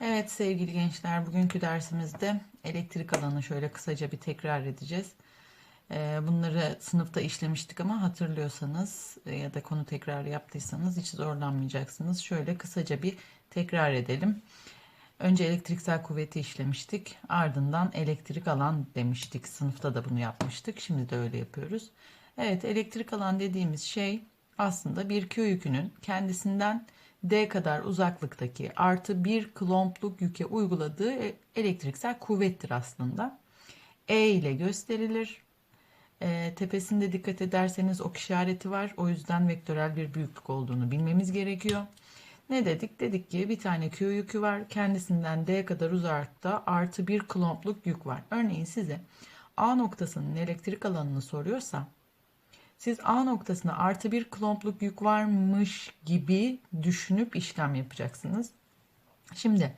Evet sevgili gençler bugünkü dersimizde elektrik alanı şöyle kısaca bir tekrar edeceğiz. Ee, Bunları sınıfta işlemiştik ama hatırlıyorsanız e, ya da konu tekrar yaptıysanız hiç zorlanmayacaksınız. Şöyle kısaca bir tekrar edelim. Önce elektriksel kuvveti işlemiştik. Ardından elektrik alan demiştik. Sınıfta da bunu yapmıştık. Şimdi de öyle yapıyoruz. Evet elektrik alan dediğimiz şey aslında bir Q yükünün kendisinden D kadar uzaklıktaki artı bir klompluk yüke uyguladığı e- elektriksel kuvvettir aslında. E ile gösterilir. E, tepesinde dikkat ederseniz ok işareti var. O yüzden vektörel bir büyüklük olduğunu bilmemiz gerekiyor. Ne dedik? Dedik ki bir tane Q yükü var. Kendisinden D kadar uzakta artı bir klompluk yük var. Örneğin size A noktasının elektrik alanını soruyorsa siz A noktasına artı bir klompluk yük varmış gibi düşünüp işlem yapacaksınız. Şimdi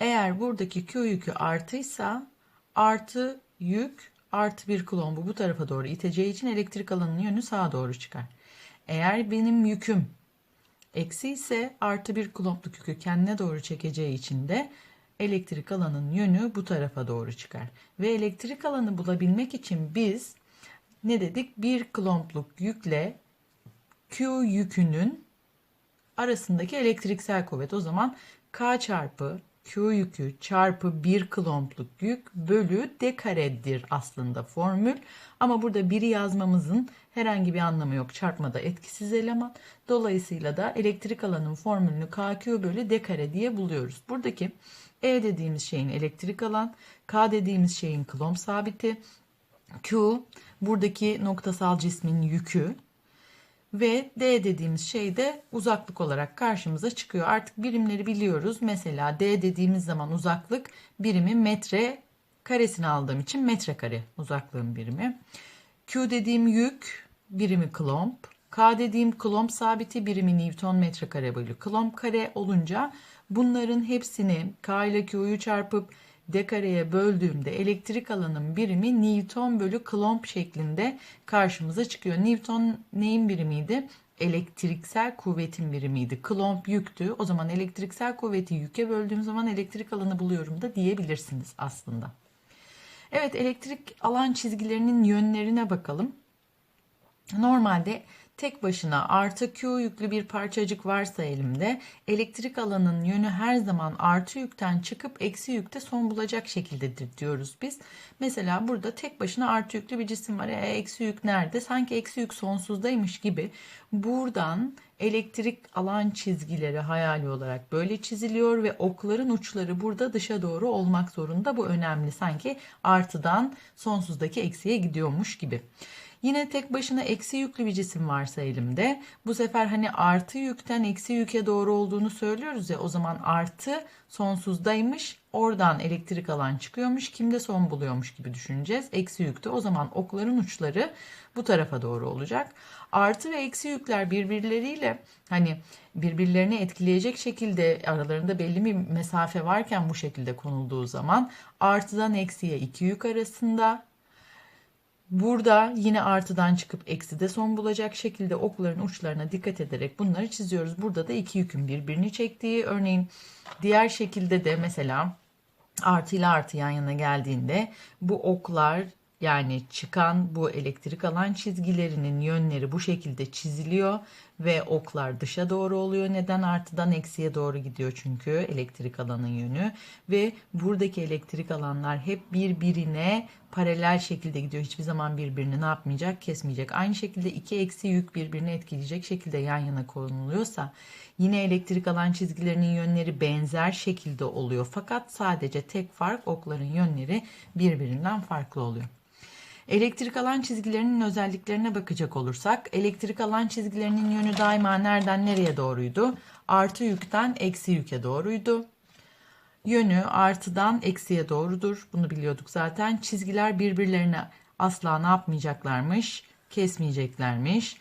eğer buradaki Q yükü artıysa artı yük artı bir klombu bu tarafa doğru iteceği için elektrik alanının yönü sağa doğru çıkar. Eğer benim yüküm eksi ise artı bir klompluk yükü kendine doğru çekeceği için de elektrik alanın yönü bu tarafa doğru çıkar. Ve elektrik alanı bulabilmek için biz ne dedik? Bir klompluk yükle Q yükünün arasındaki elektriksel kuvvet. O zaman K çarpı Q yükü çarpı bir klompluk yük bölü D karedir aslında formül. Ama burada biri yazmamızın herhangi bir anlamı yok. Çarpmada etkisiz eleman. Dolayısıyla da elektrik alanın formülünü KQ bölü D kare diye buluyoruz. Buradaki E dediğimiz şeyin elektrik alan, K dediğimiz şeyin klomp sabiti, Q buradaki noktasal cismin yükü ve D dediğimiz şey de uzaklık olarak karşımıza çıkıyor. Artık birimleri biliyoruz. Mesela D dediğimiz zaman uzaklık birimi metre karesini aldığım için metrekare uzaklığın birimi. Q dediğim yük birimi klomp. K dediğim klomp sabiti birimi Newton metrekare bölü klomp kare olunca bunların hepsini K ile Q'yu çarpıp D kareye böldüğümde elektrik alanın birimi Newton bölü Coulomb şeklinde karşımıza çıkıyor. Newton neyin birimiydi? Elektriksel kuvvetin birimiydi. Coulomb yüktü. O zaman elektriksel kuvveti yüke böldüğüm zaman elektrik alanı buluyorum da diyebilirsiniz aslında. Evet elektrik alan çizgilerinin yönlerine bakalım. Normalde tek başına artı Q yüklü bir parçacık varsa elimde elektrik alanın yönü her zaman artı yükten çıkıp eksi yükte son bulacak şekildedir diyoruz biz. Mesela burada tek başına artı yüklü bir cisim var. E, eksi yük nerede? Sanki eksi yük sonsuzdaymış gibi buradan elektrik alan çizgileri hayali olarak böyle çiziliyor ve okların uçları burada dışa doğru olmak zorunda. Bu önemli. Sanki artıdan sonsuzdaki eksiye gidiyormuş gibi. Yine tek başına eksi yüklü bir cisim varsa elimde bu sefer hani artı yükten eksi yüke doğru olduğunu söylüyoruz ya o zaman artı sonsuzdaymış oradan elektrik alan çıkıyormuş kimde son buluyormuş gibi düşüneceğiz. Eksi yükte o zaman okların uçları bu tarafa doğru olacak. Artı ve eksi yükler birbirleriyle hani birbirlerini etkileyecek şekilde aralarında belli bir mesafe varken bu şekilde konulduğu zaman artıdan eksiye iki yük arasında Burada yine artıdan çıkıp eksi de son bulacak şekilde okların uçlarına dikkat ederek bunları çiziyoruz. Burada da iki yükün birbirini çektiği örneğin diğer şekilde de mesela artı ile artı yan yana geldiğinde bu oklar yani çıkan bu elektrik alan çizgilerinin yönleri bu şekilde çiziliyor ve oklar dışa doğru oluyor. Neden artıdan eksiye doğru gidiyor çünkü elektrik alanın yönü ve buradaki elektrik alanlar hep birbirine paralel şekilde gidiyor. Hiçbir zaman birbirini ne yapmayacak? Kesmeyecek. Aynı şekilde iki eksi yük birbirini etkileyecek şekilde yan yana konuluyorsa yine elektrik alan çizgilerinin yönleri benzer şekilde oluyor. Fakat sadece tek fark okların yönleri birbirinden farklı oluyor. Elektrik alan çizgilerinin özelliklerine bakacak olursak elektrik alan çizgilerinin yönü daima nereden nereye doğruydu? Artı yükten eksi yüke doğruydu. Yönü artıdan eksiye doğrudur. Bunu biliyorduk zaten. Çizgiler birbirlerine asla ne yapmayacaklarmış? Kesmeyeceklermiş.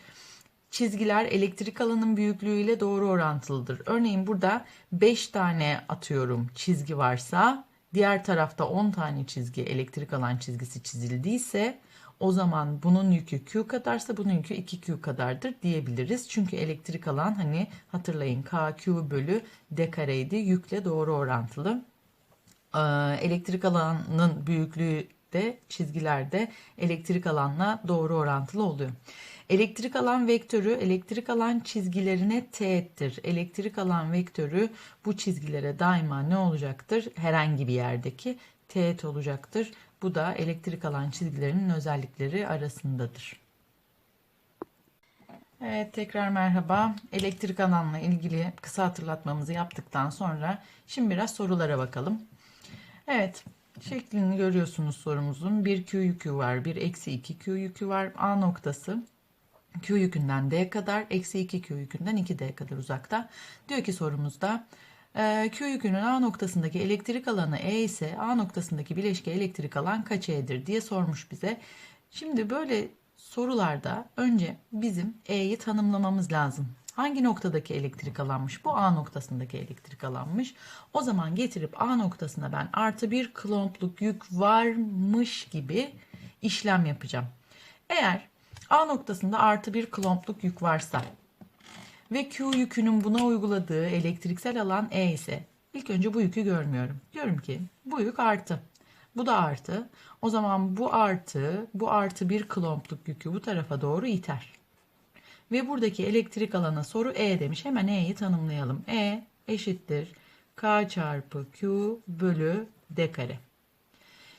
Çizgiler elektrik alanın büyüklüğüyle doğru orantılıdır. Örneğin burada 5 tane atıyorum çizgi varsa diğer tarafta 10 tane çizgi elektrik alan çizgisi çizildiyse O zaman bunun yükü Q kadarsa bunun yükü 2Q kadardır diyebiliriz. Çünkü elektrik alan hani hatırlayın KQ bölü D kareydi. Yükle doğru orantılı. Ee, elektrik alanının büyüklüğü de çizgilerde elektrik alanla doğru orantılı oluyor. Elektrik alan vektörü elektrik alan çizgilerine teğettir. Elektrik alan vektörü bu çizgilere daima ne olacaktır? Herhangi bir yerdeki teğet olacaktır. Bu da elektrik alan çizgilerinin özellikleri arasındadır. Evet tekrar merhaba. Elektrik alanla ilgili kısa hatırlatmamızı yaptıktan sonra şimdi biraz sorulara bakalım. Evet şeklini görüyorsunuz sorumuzun. Bir Q yükü var. Bir eksi 2 Q yükü var. A noktası Q yükünden D kadar, eksi 2 Q yükünden 2D kadar uzakta. Diyor ki sorumuzda e, Q yükünün A noktasındaki elektrik alanı E ise A noktasındaki bileşke elektrik alan kaç E'dir diye sormuş bize. Şimdi böyle sorularda önce bizim E'yi tanımlamamız lazım. Hangi noktadaki elektrik alanmış? Bu A noktasındaki elektrik alanmış. O zaman getirip A noktasına ben artı bir klompluk yük varmış gibi işlem yapacağım. Eğer A noktasında artı bir klompluk yük varsa ve Q yükünün buna uyguladığı elektriksel alan E ise ilk önce bu yükü görmüyorum. Diyorum ki bu yük artı. Bu da artı. O zaman bu artı, bu artı bir klompluk yükü bu tarafa doğru iter. Ve buradaki elektrik alana soru E demiş. Hemen E'yi tanımlayalım. E eşittir K çarpı Q bölü D kare.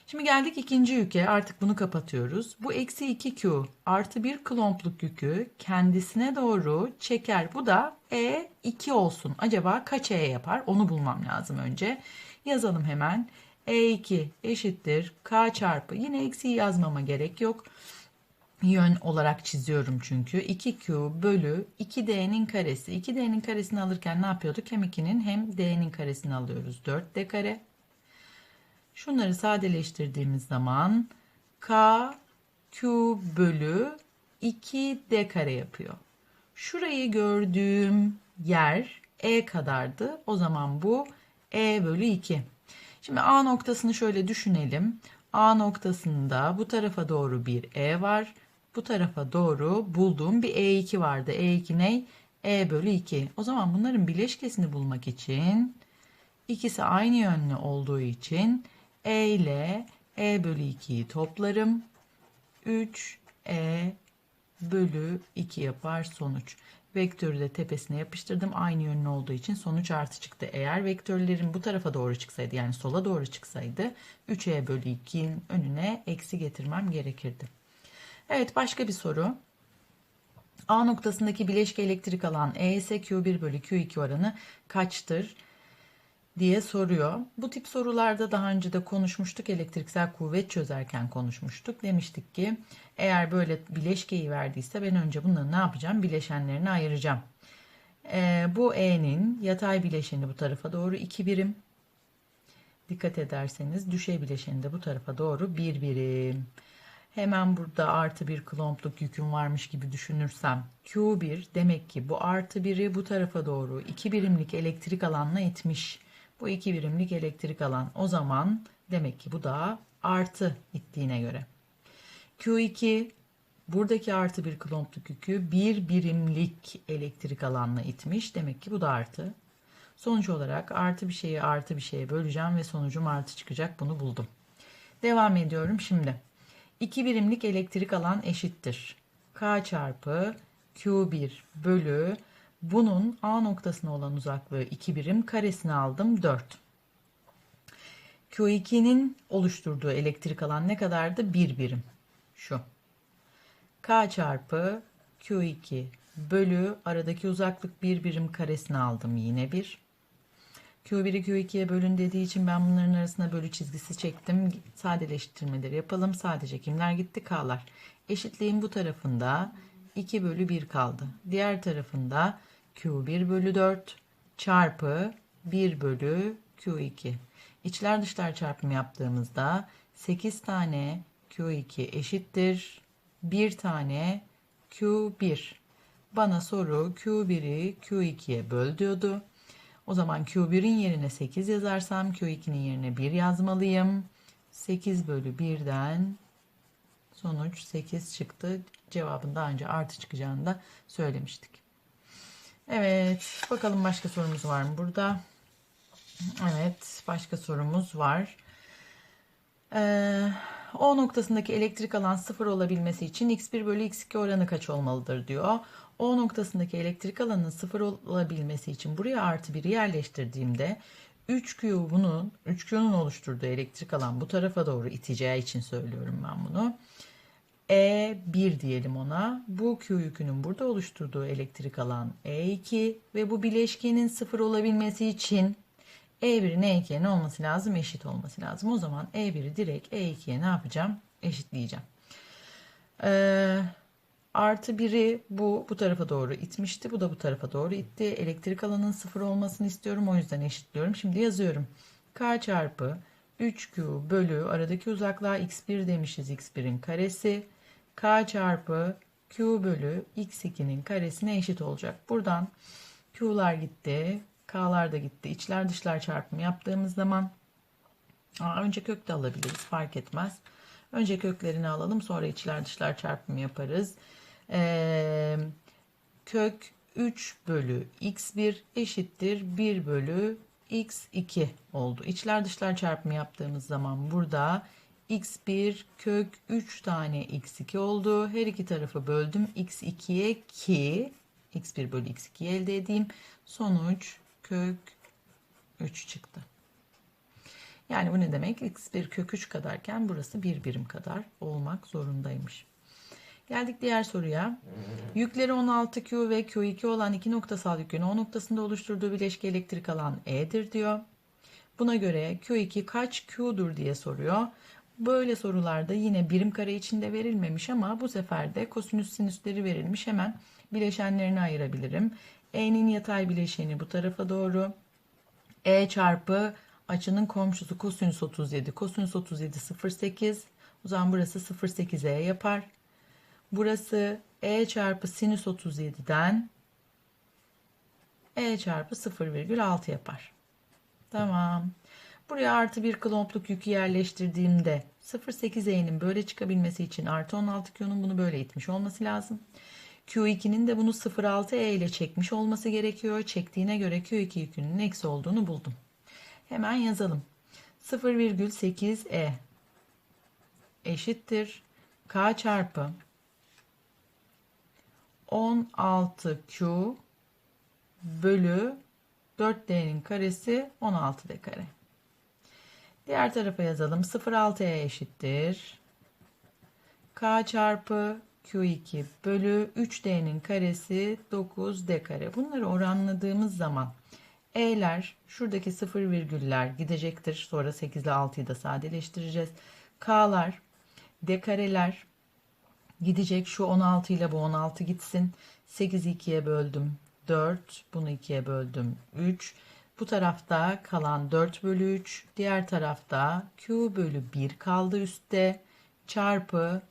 Şimdi geldik ikinci yüke artık bunu kapatıyoruz. Bu eksi 2Q artı bir klompluk yükü kendisine doğru çeker. Bu da E2 olsun. Acaba kaç E yapar onu bulmam lazım önce. Yazalım hemen. E2 eşittir K çarpı yine eksiği yazmama gerek yok. Yön olarak çiziyorum çünkü. 2Q bölü 2D'nin karesi. 2D'nin karesini alırken ne yapıyorduk? Hem 2'nin hem D'nin karesini alıyoruz. 4D kare Şunları sadeleştirdiğimiz zaman K Q bölü 2 D kare yapıyor. Şurayı gördüğüm yer E kadardı. O zaman bu E bölü 2. Şimdi A noktasını şöyle düşünelim. A noktasında bu tarafa doğru bir E var. Bu tarafa doğru bulduğum bir E2 vardı. E2 ne? E bölü 2. O zaman bunların bileşkesini bulmak için ikisi aynı yönlü olduğu için e ile E bölü 2'yi toplarım. 3 E bölü 2 yapar sonuç. Vektörü de tepesine yapıştırdım. Aynı yönlü olduğu için sonuç artı çıktı. Eğer vektörlerim bu tarafa doğru çıksaydı yani sola doğru çıksaydı 3E bölü 2'nin önüne eksi getirmem gerekirdi. Evet başka bir soru. A noktasındaki bileşke elektrik alan E ise Q1 bölü Q2 oranı kaçtır? Diye soruyor. Bu tip sorularda daha önce de konuşmuştuk. Elektriksel kuvvet çözerken konuşmuştuk. Demiştik ki eğer böyle bileşkeyi verdiyse ben önce bunları ne yapacağım? Bileşenlerini ayıracağım. Ee, bu E'nin yatay bileşeni bu tarafa doğru 2 birim. Dikkat ederseniz düşey bileşeni de bu tarafa doğru 1 bir birim. Hemen burada artı bir klompluk yüküm varmış gibi düşünürsem Q1 demek ki bu artı biri bu tarafa doğru 2 birimlik elektrik alanla itmiş. Bu iki birimlik elektrik alan. O zaman demek ki bu da artı ittiğine göre. Q2 buradaki artı bir klompluk yükü bir birimlik elektrik alanla itmiş. Demek ki bu da artı. Sonuç olarak artı bir şeyi artı bir şeye böleceğim ve sonucum artı çıkacak. Bunu buldum. Devam ediyorum şimdi. 2 birimlik elektrik alan eşittir. K çarpı Q1 bölü bunun A noktasına olan uzaklığı 2 birim karesini aldım 4. Q2'nin oluşturduğu elektrik alan ne kadardı? 1 birim. Şu. K çarpı Q2 bölü aradaki uzaklık 1 birim karesini aldım yine 1. Q1'i Q2'ye bölün dediği için ben bunların arasına bölü çizgisi çektim. Sadeleştirmeleri yapalım. Sadece kimler gitti? K'lar. Eşitliğin bu tarafında 2 bölü 1 kaldı. Diğer tarafında Q1 bölü 4 çarpı 1 bölü Q2. İçler dışlar çarpımı yaptığımızda 8 tane Q2 eşittir. 1 tane Q1. Bana soru Q1'i Q2'ye böl diyordu. O zaman Q1'in yerine 8 yazarsam Q2'nin yerine 1 yazmalıyım. 8 bölü 1'den Sonuç 8 çıktı. Cevabın daha önce artı çıkacağını da söylemiştik. Evet. Bakalım başka sorumuz var mı burada? Evet. Başka sorumuz var. Ee, o noktasındaki elektrik alan sıfır olabilmesi için x1 bölü x2 oranı kaç olmalıdır diyor. O noktasındaki elektrik alanının sıfır olabilmesi için buraya artı 1'i yerleştirdiğimde 3Q bunun 3Q'nun oluşturduğu elektrik alan bu tarafa doğru iteceği için söylüyorum ben bunu. E1 diyelim ona. Bu Q yükünün burada oluşturduğu elektrik alan E2 ve bu bileşkenin sıfır olabilmesi için E1'in E2'ye ne olması lazım? Eşit olması lazım. O zaman E1'i direkt E2'ye ne yapacağım? Eşitleyeceğim. Ee, artı 1'i bu bu tarafa doğru itmişti. Bu da bu tarafa doğru itti. Elektrik alanının sıfır olmasını istiyorum. O yüzden eşitliyorum. Şimdi yazıyorum. K çarpı 3Q bölü aradaki uzaklığa x1 demişiz. x1'in karesi. K çarpı Q bölü x2'nin karesine eşit olacak. Buradan Q'lar gitti. K'lar da gitti. İçler dışlar çarpımı yaptığımız zaman aa, önce kök de alabiliriz. Fark etmez. Önce köklerini alalım. Sonra içler dışlar çarpımı yaparız. Ee, kök 3 bölü x1 eşittir 1 bölü x2 oldu. İçler dışlar çarpımı yaptığımız zaman burada x1 kök 3 tane x2 oldu. Her iki tarafı böldüm x2'ye ki x1 bölü x2 elde edeyim. Sonuç kök 3 çıktı. Yani bu ne demek? x1 kök 3 kadarken burası 1 birim kadar olmak zorundaymış. Geldik diğer soruya. Yükleri 16Q ve Q2 olan iki noktasal yükün O noktasında oluşturduğu bileşke elektrik alan E'dir diyor. Buna göre Q2 kaç Q'dur diye soruyor. Böyle sorularda yine birim kare içinde verilmemiş ama bu sefer de kosinüs sinüsleri verilmiş. Hemen bileşenlerini ayırabilirim. E'nin yatay bileşeni bu tarafa doğru. E çarpı açının komşusu kosinüs 37. Kosinüs 37 0,8. O zaman burası 0,8E yapar. Burası E çarpı sinüs 37'den E çarpı 0,6 yapar. Tamam. Buraya artı bir klompluk yükü yerleştirdiğimde 0,8E'nin böyle çıkabilmesi için artı 16Q'nun bunu böyle itmiş olması lazım. Q2'nin de bunu 0,6E ile çekmiş olması gerekiyor. Çektiğine göre Q2 yükünün eksi olduğunu buldum. Hemen yazalım. 0,8E eşittir. K çarpı 16Q bölü 4D'nin karesi 16D kare. Diğer tarafa yazalım. 0,6'ya eşittir. K çarpı Q2 bölü 3D'nin karesi 9D kare. Bunları oranladığımız zaman E'ler şuradaki sıfır virgüller gidecektir. Sonra 8 ile 6'yı da sadeleştireceğiz. K'lar D kareler gidecek. Şu 16 ile bu 16 gitsin. 8'i 2'ye böldüm. 4. Bunu 2'ye böldüm. 3. Bu tarafta kalan 4 bölü 3. Diğer tarafta Q bölü 1 kaldı üstte. Çarpı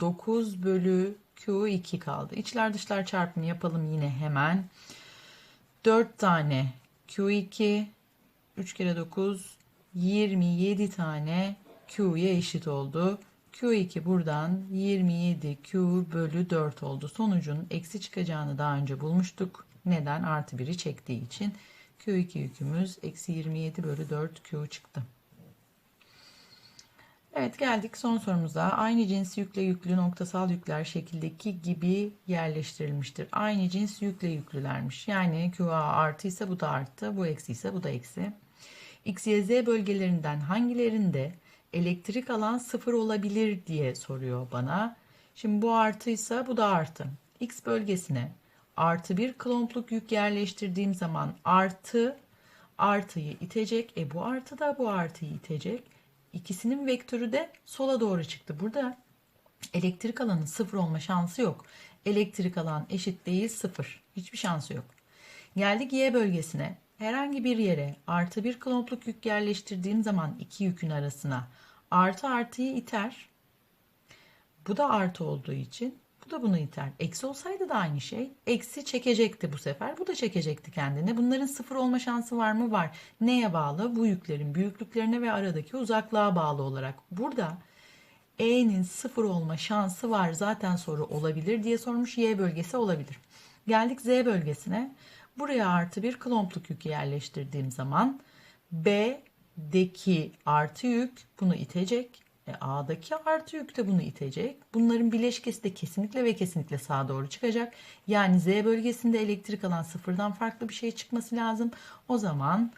9 bölü Q2 kaldı. İçler dışlar çarpımı yapalım yine hemen. 4 tane Q2 3 kere 9 27 tane Q'ya eşit oldu. Q2 buradan 27Q bölü 4 oldu. Sonucun eksi çıkacağını daha önce bulmuştuk. Neden? Artı 1'i çektiği için. Q2 yükümüz eksi 27 bölü 4Q çıktı. Evet geldik son sorumuza. Aynı cins yükle yüklü noktasal yükler şekildeki gibi yerleştirilmiştir. Aynı cins yükle yüklülermiş. Yani QA artı ise bu da artı, bu eksi ise bu da eksi. X, Y, Z bölgelerinden hangilerinde elektrik alan sıfır olabilir diye soruyor bana. Şimdi bu artıysa bu da artı. X bölgesine artı bir klompluk yük yerleştirdiğim zaman artı artıyı itecek. E bu artı da bu artıyı itecek. İkisinin vektörü de sola doğru çıktı. Burada elektrik alanın sıfır olma şansı yok. Elektrik alan eşit değil sıfır. Hiçbir şansı yok. Geldik Y bölgesine. Herhangi bir yere artı bir klompluk yük yerleştirdiğim zaman iki yükün arasına artı artıyı iter. Bu da artı olduğu için bu da bunu iter. Eksi olsaydı da aynı şey. Eksi çekecekti bu sefer. Bu da çekecekti kendine. Bunların sıfır olma şansı var mı? Var. Neye bağlı? Bu yüklerin büyüklüklerine ve aradaki uzaklığa bağlı olarak. Burada E'nin sıfır olma şansı var zaten soru olabilir diye sormuş. Y bölgesi olabilir. Geldik Z bölgesine. Buraya artı bir klompluk yükü yerleştirdiğim zaman B'deki artı yük bunu itecek. E, A'daki artı yük de bunu itecek. Bunların bileşkesi de kesinlikle ve kesinlikle sağa doğru çıkacak. Yani Z bölgesinde elektrik alan sıfırdan farklı bir şey çıkması lazım. O zaman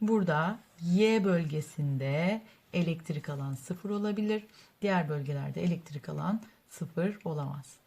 burada Y bölgesinde elektrik alan sıfır olabilir. Diğer bölgelerde elektrik alan sıfır olamaz.